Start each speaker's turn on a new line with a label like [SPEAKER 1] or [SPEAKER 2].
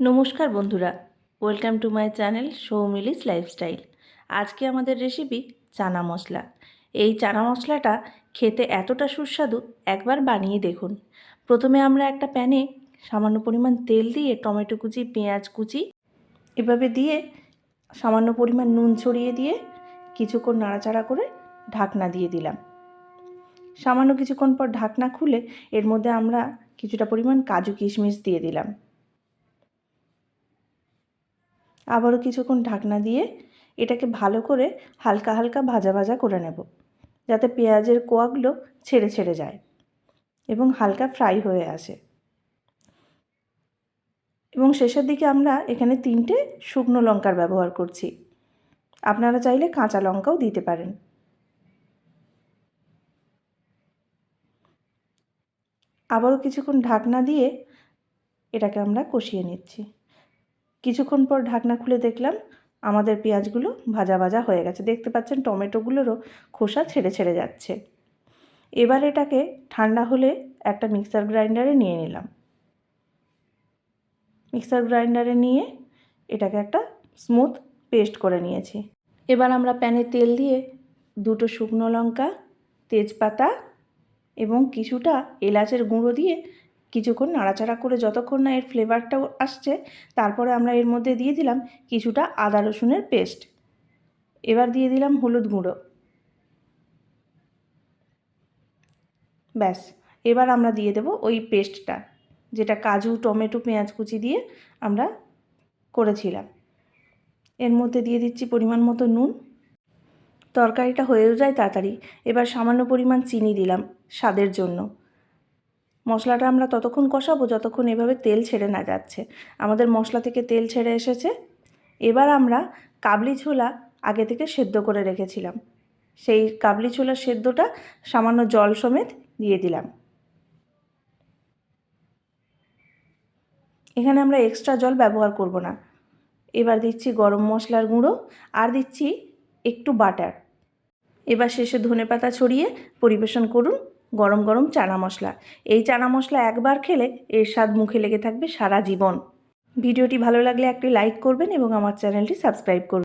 [SPEAKER 1] নমস্কার বন্ধুরা, welcome to my channel Soumili's lifestyle. আজকে আমাদের রেসিপি চানা মশলা। এই চানা মশলাটা খেতে এতটা সুস্বাদু, একবার বানিয়ে দেখুন। প্রথমে আমরা একটা প্যানে সামান্য পরিমাণ তেল দিয়ে টমেটো কুচি, পেঁয়াজ কুচি, এভাবে দিয়ে সামান্য পরিমাণ নুন ছড়িয়ে দিয়ে কিছুক্ষণ নাড়াচাড়া করে ঢাকনা দিয়ে দিলাম। সামান্য কিছুক্ষণ পর ঢাকনা খুলে এর মধ্যে আমরা কিছুটা পরিমাণ কাজু কিশমিশ দিয়ে দিলাম। আবারও কিছুক্ষণ ঢাকনা দিয়ে এটাকে ভালো করে হালকা হালকা ভাজা ভাজা করে নেব, যাতে পেঁয়াজের কোয়াগুলো ছেড়ে ছেড়ে যায় এবং হালকা ফ্রাই হয়ে আসে। এবং শেষের দিকে আমরা এখানে তিনটে শুকনো লঙ্কার ব্যবহার করছি। আপনারা চাইলে কাঁচা লঙ্কাও দিতে পারেন। আবারও কিছুক্ষণ ঢাকনা দিয়ে এটাকে আমরা কষিয়ে নিচ্ছি। কিছুক্ষণ পর ঢাকনা খুলে দেখলাম আমাদের পেঁয়াজগুলো ভাজা ভাজা হয়ে গেছে। দেখতে পাচ্ছেন টমেটোগুলোরও খোসা ছেড়ে ছেড়ে যাচ্ছে। এবার এটাকে ঠান্ডা হলে একটা মিক্সার গ্রাইন্ডারে নিয়ে নিলাম। মিক্সার গ্রাইন্ডারে নিয়ে এটাকে একটা স্মুথ পেস্ট করে নিয়েছি। এবার আমরা প্যানে তেল দিয়ে দুটো শুকনো লঙ্কা, তেজপাতা এবং কিছুটা এলাচের গুঁড়ো দিয়ে কিছুক্ষণ নাড়াচাড়া করে যতক্ষণ না এর ফ্লেভারটাও আসছে, তারপরে আমরা এর মধ্যে দিয়ে দিলাম কিছুটা আদা রসুনের পেস্ট এবার দিয়ে দিলাম হলুদ গুঁড়ো। ব্যাস, এবার আমরা দিয়ে দেব ওই পেস্টটা যেটা কাজু, টমেটো, পেঁয়াজ কুচি দিয়ে আমরা করেছিলাম। এর মধ্যে দিয়ে দিচ্ছি পরিমাণ মতো নুন। তরকারিটা হয়েও যায় তাড়াতাড়ি। এবার সামান্য পরিমাণ চিনি দিলাম স্বাদের জন্য। মশলাটা আমরা ততক্ষণ কষাবো যতক্ষণ এভাবে তেল ছেড়ে না যাচ্ছে। আমাদের মশলা থেকে তেল ছেড়ে এসেছে। এবার আমরা কাবলি ছোলা আগে থেকে সেদ্ধ করে রেখেছিলাম। সেই কাবলি ছোলার সেদ্ধটা সামান্য জল সমেত দিয়ে দিলাম। এখানে আমরা এক্সট্রা জল ব্যবহার করব না। এবার দিচ্ছি গরম মশলার গুঁড়ো আর দিচ্ছি একটু বাটার। এবার শেষে ধনে পাতা ছড়িয়ে পরিবেশন করুন। গরম গরম চানা মশলা। এই চানা মশলা একবার খেলে এর স্বাদ মুখে লেগে থাকবে সারা জীবন। ভিডিওটি ভালো লাগলে একটি লাইক করবেন এবং আমার চ্যানেলটি সাবস্ক্রাইব করবেন।